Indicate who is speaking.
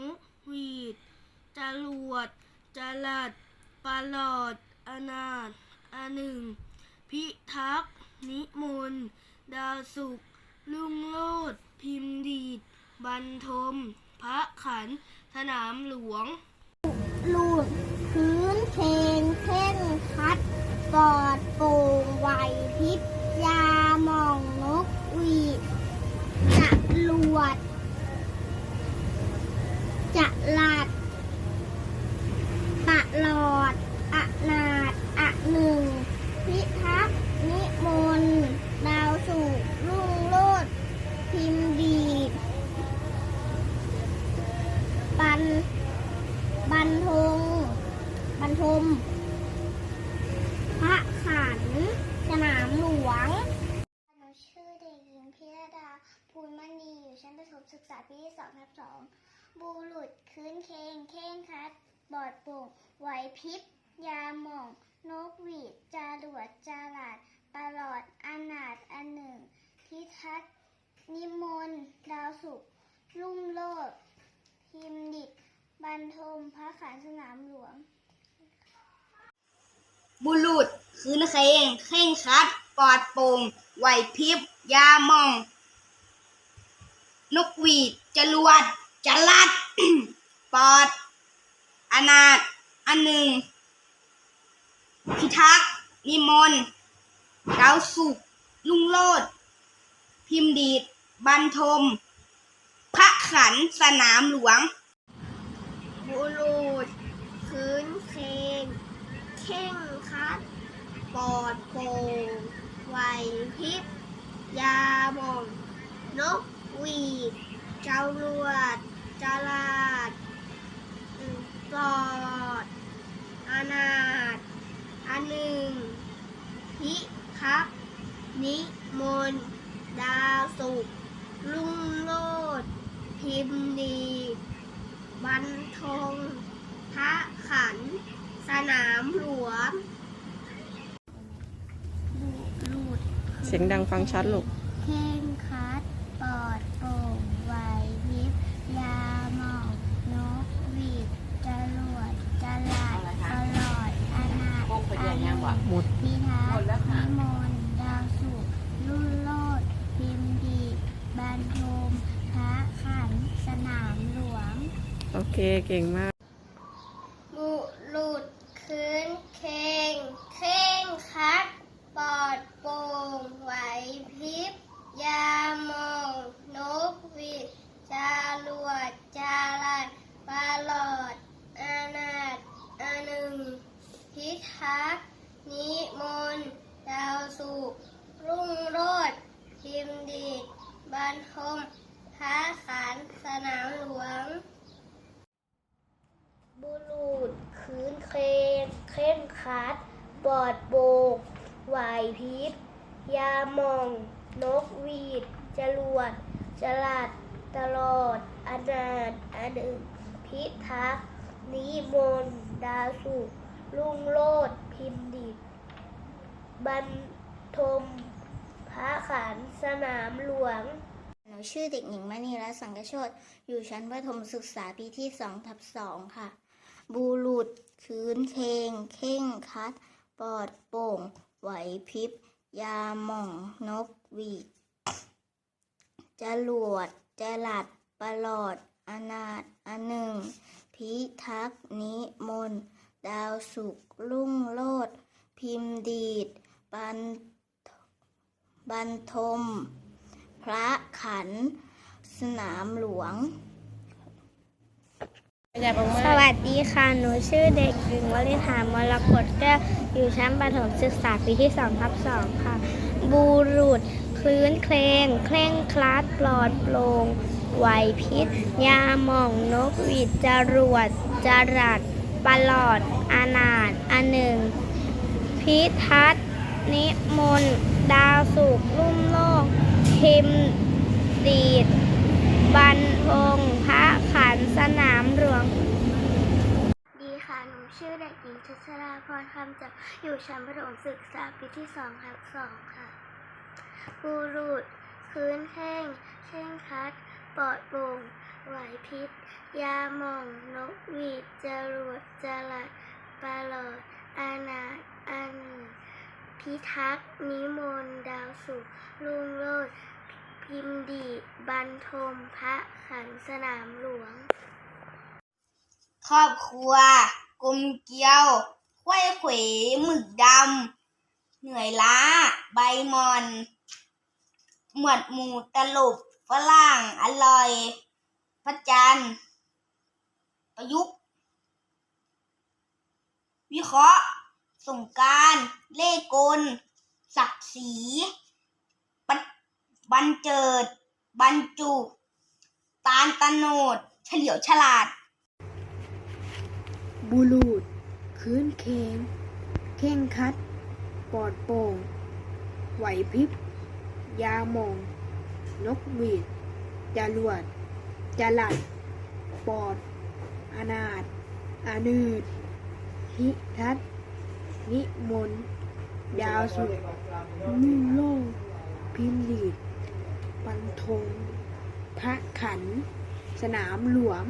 Speaker 1: นกวีดจรวดจลัดปาลอดอนา
Speaker 2: ถอาหนึ่ง พิทักษ์นิมนต์ดาวสุขลุงโลด พิมพ์ดีดบรรทม พระขัน สนามหลวง
Speaker 3: ลูดพื้นเพงเท่งคัด ปอดโป่งไหวพิบยาหม่องนกวีดจรวด ภูลมณีอยู่ชั้นประถมศึกษาปีที่สองทับสองบูหลุดคืนเคงเข่งคัด บอดโป่งไหวพริบ ยาหม่อง นกหวีดจารวดจาลาดปลอดอนาถอันหนึ่งพิทักษ์นิมนต์ดาวสุกร์ลุ่งโลดพิมดิดบรรทมพระขันสนามหลวง
Speaker 4: บุรุษคืนเคงเข่งคัด ปอดโป่งไหวพริบ ยาหมอง นกหวีดจรวดจลัดปอด อนาถอันหนึ่ง พิทักษ์นิมนต์ดาวสุกลุงโลด พิมพ์ดีดบรรทม พระขันสนามหลวง
Speaker 3: บุรุษคืนเคงเข่งคัด ปอดโป่งไหวพริบยาหม่องนก หวีดเจ้ารวดจาลาดอืมปลอดอนาถอันหนึ่งพิทักษ์นิมนต์ดาวสุกร์ลุงโลด พิมพ์ดีดบรรทงพระขัน สนามหลวงลูด
Speaker 5: เสียงดังฟังชัดลูก
Speaker 3: เข่งคัด ปอดโป่งไหวพริบ ยาหมองนกหวีดจรวดจลาดตลอดอนาถอายุ
Speaker 5: หมด
Speaker 3: พิทักษ์นิมนต์ดาวสุกร์รุ่นโลด พิมพ์ดีดบรรทม พระขัน สนามหลวง
Speaker 5: โอ เคเก่งมาก
Speaker 3: บุรุษคืนเคงเข่งคัดปอดโป่งไหวพริบยามองนกหวีดจารวดจาลัดปลอดอานาถอาหนึ่ง พิทักษ์นิมนต์ดาวสุกรุ่งโรจน์พิมดีดบรรทมพระขันสนามหลวง บุรุษคืนเคงเข่งคัดปอดโบกไหวพริบยาหมอง นกหวีด จรวด จลัด ตลอดอนาถอันหนึ่งพิทักษ์นิมนต์ดาสุลุงโลดพิมดิดบรรทมพระขันสนามหลวง หนูชื่อเด็กหญิงมณีรัตน์สังกโชตอยู่ชั้นประถมศึกษาปีที่สองทับสองค่ะ บูรุษคืนเคงเข่งคัด ปอดโป่ง ไหวพริบ ยาหม่องนกหวีดจรวดจลัดปลอด อนาถอันหนึ่ง พิทักษ์นิมนต์ดาวสุกร์ลุ่งโลด พิมพ์ดีดบรรบรรทม พระขัน สนามหลวง สวัสดีค่ะ หนูชื่อเด็กหญิงวลิธามรกตแก้วอยู่ชั้นประถมศึกษาปีที่2ทับ2ค่ะ บูรุษ คลื้นเคลงเคร่งคลัดปลอดโปร่งไหวพิษ ยาหม่องนกหวีดจรวดจรัดปลอด อานาถอันหนึ่ง พิทัศน์นิมนต์ดาวสุกลุ่มโลก พิมดีด บรรทงพระขั นสนามหลวง ดีค่ะ หนูชื่อเด็กหญิงชัชราพรคำจากอยู่ชั้นประถมศึกษาปีที่สองทับสองค่ะบูรุษคืนแห้งเช่งคัด ปอดโป่งไหวพิษ ยาหม่อง นกหวีดจรวดจลัดปลอด อานา
Speaker 6: อันพิทักษ์นิมนต์ดาวสุขลุงโลด พิมดีบรรทมพระขันสนามหลวง
Speaker 4: ครอบครัว กลมเกลียวควายเขวหมึกดำ เหนื่อยล้า ใบมอน หมวดหมูตลบฝรั่งอร่อย พระจันทร์ประยุกต์ วิเคราะห์สงการ เล่กล ศักดิ์ศรีบัน บันเจิด บรรจุ ตาลตะโนด เฉลียวฉลาด
Speaker 2: บุรุษ คืนเคงเข่งครัดปลอดโปร่ง ไหวพริบ ยาหมอง นกหวีดจรวดจลัด ปอด อนาถอานืดพิทัศน์นิมนต์ดาวสุขลุ่งโลก พิมพ์ดีดปันธง พระขัน สนามหลวง